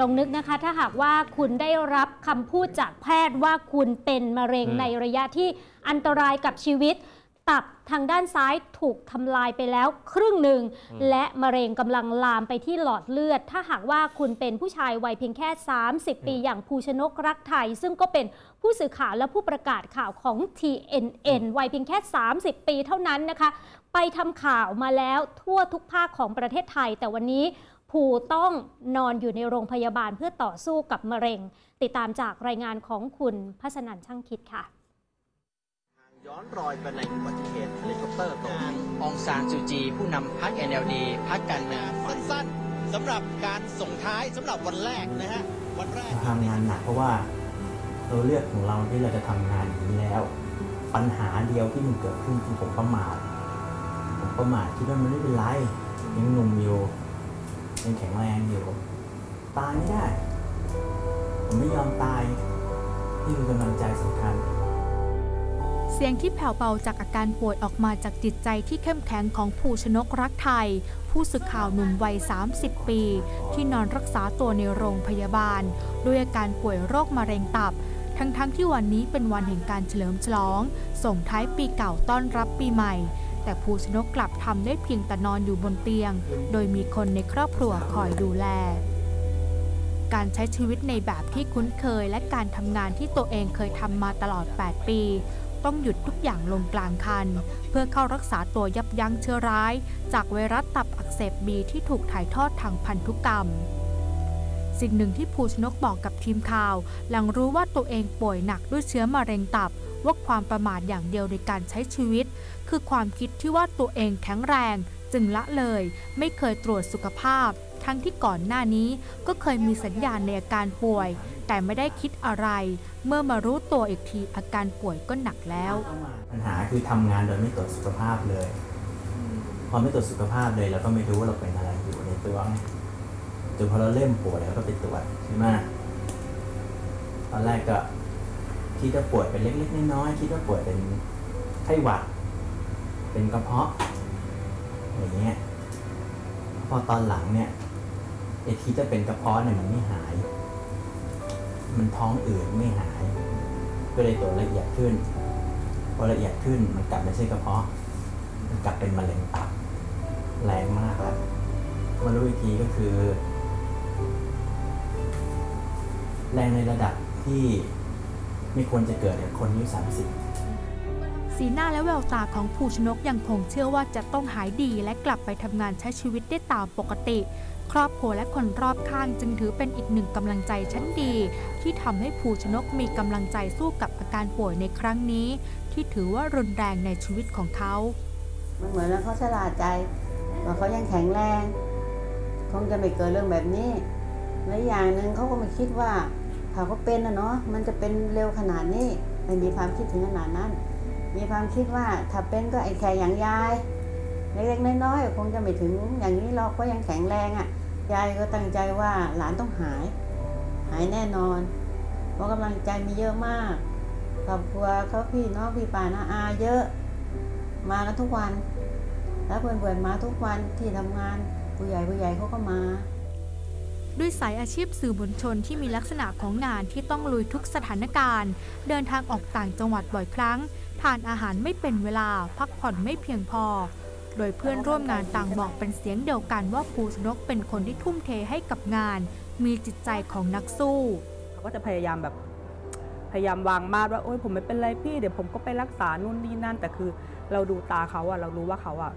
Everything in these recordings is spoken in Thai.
ลองนึกนะคะ ถ้าหากว่าคุณได้รับคำพูดจากแพทย์ว่าคุณเป็นมะเร็งอืมในระยะที่อันตรายกับชีวิต ตับทางด้านซ้ายถูกทำลายไปแล้วครึ่งหนึ่ง และมะเร็งกำลังลามไปที่หลอดเลือด ถ้าหากว่าคุณเป็นผู้ชายวัยเพียงแค่ 30 ปีอย่างภูชนกรักไทย ซึ่งก็เป็นผู้สื่อข่าวและผู้ประกาศข่าวของ TNN วัยเพียงแค่ 30 ปีเท่านั้นนะคะ ไปทำข่าวมาแล้วทั่วทุกภาคของประเทศไทย แต่วันนี้ ภูต้องนอนอยู่ในโรงพยาบาลเพื่อต่อสู้กับมะเร็ง ติดตามจากรายงานของคุณพัฒนันช่างคิดค่ะย้อนรอยไปในอุบัติเหตุเฮลิคอปเตอร์ตกนางองซานซูจี ผู้นำพรรค NLD พรรคการเมืองสั้นๆสำหรับการส่งท้ายสำหรับวันแรกนะฮะวันแรกทำงานหนักเพราะว่าเราเลือกของเราที่เราจะทำงานอย่างนี้แล้ว ปัญหาเดียวที่มันเกิดขึ้นคือผมประมาทผมประมาทคิดว่ามันไม่เป็นไรยังหนุ่มอยู่ ยังแข็งแรงอยู่ ตายไม่ได้ ผมไม่ยอมตาย นี่คือกำลังใจสำคัญ เสียงที่แผ่วเบาจากอาการป่วยออกมาจากจิตใจที่เข้มแข็งของผู้ชนกรักไทย ผู้สื่อข่าวหนุ่มวัย 30 ปี ที่นอนรักษาตัวในโรงพยาบาล ด้วยอาการป่วยโรคมะเร็งตับทั้งๆทที่วันนี้เป็นวันแห่งการเฉลิมฉลอง ส่งท้ายปีเก่าต้อนรับปีใหม่ แต่ผูชนกกลับทำได้เพียงแต่นอนอยู่บนเตียง โดยมีคนในครอบครัวคอยดูแล การใช้ชีวิตในแบบที่คุ้นเคย และการทำงานที่ตัวเองเคยทำมาตลอด 8 ปี ต้องหยุดทุกอย่างลงกลางคัน เพื่อเข้ารักษาตัวยับยั้งเชื้อร้าย จากไวรัสตับอักเสบบีที่ถูกถ่ายทอดทางพันธุกรรมสิ่งหนึ่งที่ภูชนกบอกกับทีมข่าว หลังรู้ว่าตัวเองป่วยหนักด้วยเชื้อมะเร็งตับ ว่าความประมาทอย่างเดียวในการใช้ชีวิต คือความคิดที่ว่าตัวเองแข็งแรง จึงละเลย ไม่เคยตรวจสุขภาพ ทั้งที่ก่อนหน้านี้ก็เคยมีสัญญาณในอาการป่วย แต่ไม่ได้คิดอะไร เมื่อมารู้ตัวอีกทีอาการป่วยก็หนักแล้ว ปัญหาคือทำงานโดยไม่ตรวจสุขภาพเลย พอไม่ตรวจสุขภาพเลยเราก็ไม่รู้ว่าเราเป็นอะไรอยู่ในตัวไงจนพอเราเริ่มป่วยเราก็ไปตรวจใช่ไหมตอนแรกก็ คิดว่าป่วยเป็นเล็กๆน้อยๆคิดว่าป่วยเป็นไข้หวัด เป็นกระเพาะอย่างเงี้ยพอตอนหลังเนี่ยไอ้ที่จะเป็นกระเพาะเนี่ยมันไม่หาย มันท้องอืดไม่หาย ก็เลยตรวละเอียดขึ้นพอละเอียดขึ้นมันกลับไม่ใช่กระเพาะ มันกลับเป็นมะเร็งตับแรงมากแล้วมารู้อีกทีก็คือ แรงในระดับที่ ไม่ควรจะเกิดกับคนอายุสามสิบสีหน้าและแววตาของภูชนกยังคงเชื่อว่าจะต้องหายดีและกลับไปทำงานใช้ชีวิตได้ตามปกติ ครอบครัวและคนรอบข้างจึงถือเป็นอีกหนึ่งกำลังใจชั้นดี ที่ทำให้ภูชนกมีกำลังใจสู้กับอาการป่วยในครั้งนี้ ที่ถือว่ารุนแรงในชีวิตของเขา มันเหมือนว่าเขาฉลาดใจว่าเขายังแข็งแรงคงจะไม่เกิดเรื่องแบบนี้และอย่างหนึ่งเขาก็ไม่คิดว่า ถ้าเขาเป็นนะเนาะมันจะเป็นเร็วขนาดนี้ไม่มีความคิดถึงขนาดนั้น มีความคิดว่าถ้าเป็นก็ไอ้แค่อย่างยายเล็กๆน้อยๆคงจะไม่ถึงอย่างนี้เราก็ยังแข็งแรงอะ่ะยายก็ตั้งใจว่าหลานต้องหาย หายแน่นอนเพราะกำลังใจมีเยอะมากครอบครัวเขาพี่น้องพี่ป่านาอาเยอะ มากันทุกวัน แล้วเพื่อนๆมาทุกวันที่ทำงานผู้ใหญ่ผู้ใหญ่เขาก็มา ด้วยสายอาชีพสื่อมวลชนที่มีลักษณะของงานที่ต้องลุยทุกสถานการณ์ เดินทางออกต่างจังหวัดบ่อยครั้ง ทานอาหารไม่เป็นเวลาพักผ่อนไม่เพียงพอ โดยเพื่อนร่วมงานต่างบอกเป็นเสียงเดียวกันว่าภูชนกเป็นคนที่ทุ่มเทให้กับงาน มีจิตใจของนักสู้เขาก็จะพยายามแบบพยายามวางมาดว่าโอ๊ยผมไม่เป็นไรพี่เดี๋ยวผมก็ไปรักษานู่นนี่นั่น แต่คือเราดูตาเขาอะเรารู้ว่าเขาอะ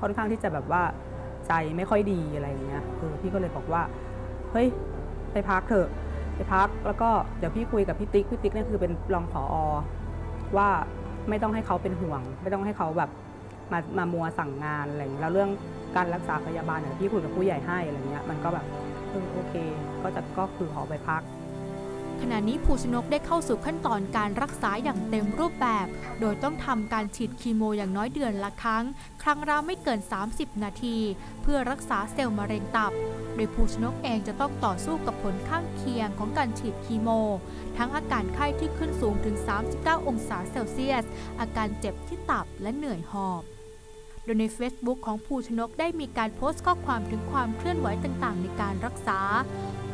ค่อนข้างที่จะแบบว่า ใจไม่ค่อยดีอะไรอย่างเงี้ยคือพี่ก็เลยบอกว่า เฮ้ย ไปพักเถอะไปพักแล้วก็เดี๋ยวพี่คุยกับพี่ติ๊กพี่ติ๊กเนี่ยคือเป็นรองผอว่าไม่ต้องให้เขาเป็นห่วง ไม่ต้องให้เขาแบบมามามัวสั่งงานอะไรอย่างเงี้ยแล้วเรื่องการรักษาพยาบาลเนี่ยพี่คุยกับผู้ใหญ่ให้อะไรเงี้ยมันก็แบบโอเค ก็จะก็คือขอไปพัก ขณะนี้ภูชนกได้เข้าสู่ขั้นตอนการรักษาอย่างเต็มรูปแบบ โดยต้องทำการฉีดคีโมอย่างน้อยเดือนละครั้ง ครั้งละไม่เกิน 30 นาที เพื่อรักษาเซลล์มะเร็งตับ โดยภูชนกเองจะต้องต่อสู้กับผลข้างเคียงของการฉีดคีโม ทั้งอาการไข้ที่ขึ้นสูงถึง 39 องศาเซลเซียส อาการเจ็บที่ตับและเหนื่อยหอบโดยใน Facebook ของภูชนกได้มีการโพสต์ข้อความถึงความเคลื่อนไหวต่างๆ ในการรักษา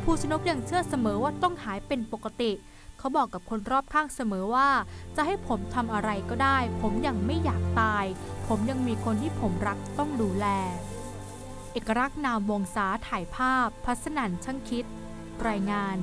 ภูชนกยังเชื่อเสมอว่าต้องหายเป็นปกติ เขาบอกกับคนรอบข้างเสมอว่า จะให้ผมทำอะไรก็ได้ ผมยังไม่อยากตาย ผมยังมีคนที่ผมรักต้องดูแล เอกลักษณ์นามวงศาถ่ายภาพ พัสนันช่างคิด รายงาน